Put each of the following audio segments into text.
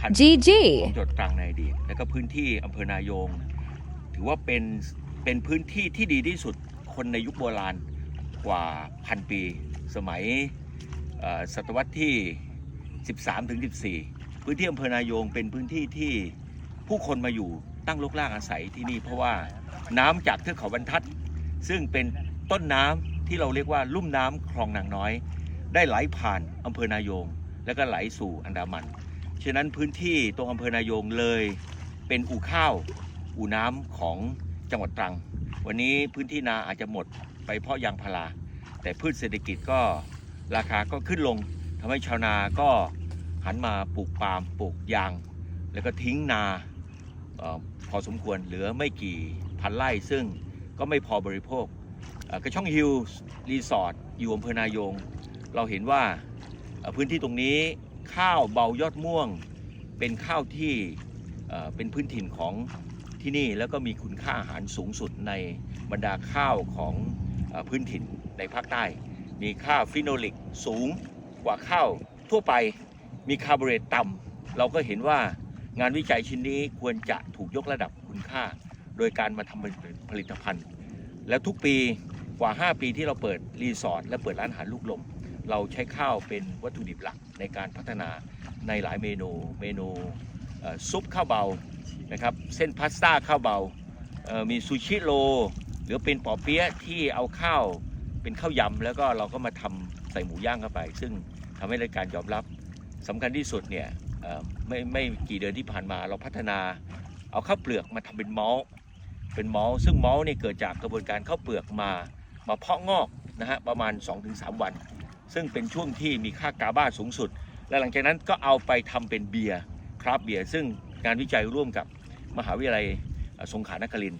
คัญ GG ของจังหวัดตรังในอดีตและก็พื้นที่อำเภอนายง ถือว่าเป็นเป็นพื้นที่ที่ดีที่สุดคนในยุคโบราณกว่าพันปี สมัยเอ่อศตวรรษที่ 13ถึง14 พื้นที่อำเภอนายงเป็นพื้นที่ที่ผู้คนมาอยู่ตั้งลกลากอาศัยที่นี่เพราะว่าน้ำจากเทือกเขาบรรทัด ซึ่งเป็นต้นน้ำที่เราเรียกว่าลุ่มน้ำคลองนางน้อย ได้ไหลผ่านอำเภอนายง แล้วก็ไหลสู่อันดามัน ฉะนั้นพื้นที่ตรงอำเภอนายงเลยเป็นอู่ข้าว อู่น้ำของจังหวัดตรัง วันนี้พื้นที่นาอาจจะหมดไปเพราะยางพารา แต่พืชเศรษฐกิจก็ราคาก็ขึ้นลงทำให้ชาวนาก็หันมาปลูกปาล์มปลูกยาง แล้วก็ทิ้งนาออพอสมควรเหลือไม่กี่พันไร่ซึ่งก็ไม่พอบริโภคกระช่องฮิลส์รีสอร์ทอยู่อำเภอนายง เราเห็นว่าพื้นที่ตรงนี้ ข้าวเบายอดม่วง เป็นข้าวที่เป็นพื้นถิ่นของที่นี่แล้วก็มีคุณค่าอาหารสูงสุดในบรรดาข้าวของพื้นถิ่นในภาคใต้ มีค่าฟิโนลิกสูงกว่าข้าวทั่วไปมีคาร์บไฮเรตต่ำเราก็เห็นว่างานวิจัยชิ้นนี้ควรจะถูกยกระดับคุณค่า โดยการมาทำผลิตภัณฑ์ แล้วทุกปีกว่า 5 ปีที่เราเปิดรีสอร์ทและเปิดร้านอาหารลูกลม เราใช้ข้าวเป็นวัตถุดิบหลักในการพัฒนาในหลายเมนู เมนูซุปข้าวเบานะครับเส้นพาสต้าข้าวเบา มีซูชิโรหรือเป็นปอเปี๊ยะที่เอาข้าวเป็นข้าวยำแล้วก็เราก็มาทำใส่หมูย่างเข้าไป ซึ่งทำให้รายการยอมรับสำคัญที่สุดเนี่ยไม่ไม่กี่เดือนที่ผ่านมาเราพัฒนาเอาข้าวเปลือกมาทำเป็นมอลเป็นมอลซึ่งมอลเนี่ยเกิดจากกระบวนการข้าวเปลือกมามาเพาะงอกนะฮะประมาณ 2-3 วัน ซึ่งเป็นช่วงที่มีค่ากาบ้าสูงสุด และหลังจากนั้นก็เอาไปทำเป็นเบียร์คราฟเบียร์ซึ่งงานวิจัยร่วมกับมหาวิทยาลัยสงขลานคริน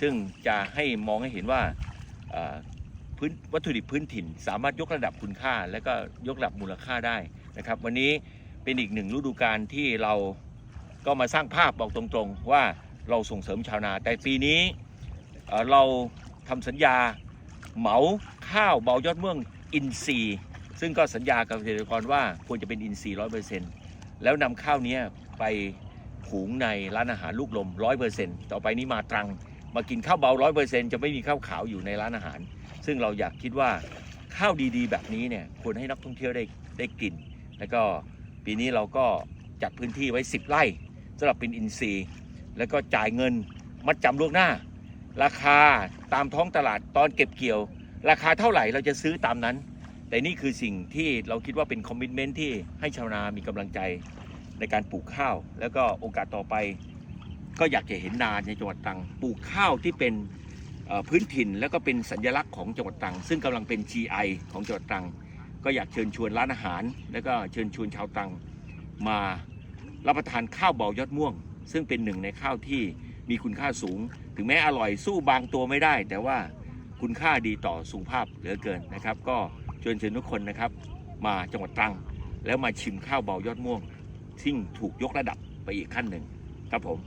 ซึ่งจะให้มองให้เห็นว่าพื้นวัตถุดิบพื้นถิ่น สามารถยกระดับคุณค่า และก็ยกระดับมูลค่าได้นะครับ วันนี้เป็นอีกหนึ่งฤดูกาลที่เราก็มาสร้างภาพบอกตรงๆ ว่าเราส่งเสริมชาวนา แต่ปีนี้เอ่อเราทำสัญญาเหมาข้าวเบายอดเมืองอินทรีย์ ซึ่งก็สัญญากับเกษตรกรว่าควรจะเป็นอินทรีย์ร้อยเปอร์เซ็นต์แล้วนำข้าวเนี้ยไปหุงในร้านอาหารลูกลมร้อยเปอร์เซ็นต์ต่อไปนี้มาตรังมากินข้าวเบาร้อยเปอร์เซ็นต์จะไม่มีข้าวขาวอยู่ในร้านอาหาร ซึ่งเราอยากคิดว่าข้าวดีๆ แบบนี้เนี่ยควรให้นักท่องเที่ยวได้ได้กิน แล้วก็ปีนี้เราก็จัดพื้นที่ไว้ 10 ไร่สำหรับเป็นอินทรีย์ แล้วก็จ่ายเงินมัดจำล่วงหน้า ราคาตามท้องตลาดตอนเก็บเกี่ยว ราคาเท่าไหร่เราจะซื้อตามนั้น แต่นี่คือสิ่งที่เราคิดว่าเป็นคอมมิชเมนที่ให้ชาวนามีกำลังใจในการปลูกข้าว แล้วก็โอกาสต่อไป ก็อยากจะเห็นนาในจังหวัดตรังปลูกข้าวที่เป็นพื้นถิ่นแล้วก็เป็นสัญลักษณ์ของจังหวัดตรัง ซึ่งกำลังเป็น GI ของจังหวัดตรัง ก็อยากเชิญชวนร้านอาหาร แล้วก็เชิญชวนชาวตรัง มารับประทานข้าวเบายอดม่วง ซึ่งเป็นหนึ่งในข้าวที่มีคุณค่าสูง ถึงแม้อร่อยสู้บางตัวไม่ได้ แต่ว่าคุณค่าดีต่อสุขภาพเหลือเกินนะครับ ก็ เชิญเชิญทุกคนนะครับ มาจังหวัดตรัง แล้วมาชิมข้าวเบายอดม่วง ซึ่งถูกยกระดับไปอีกขั้นหนึ่งครับผม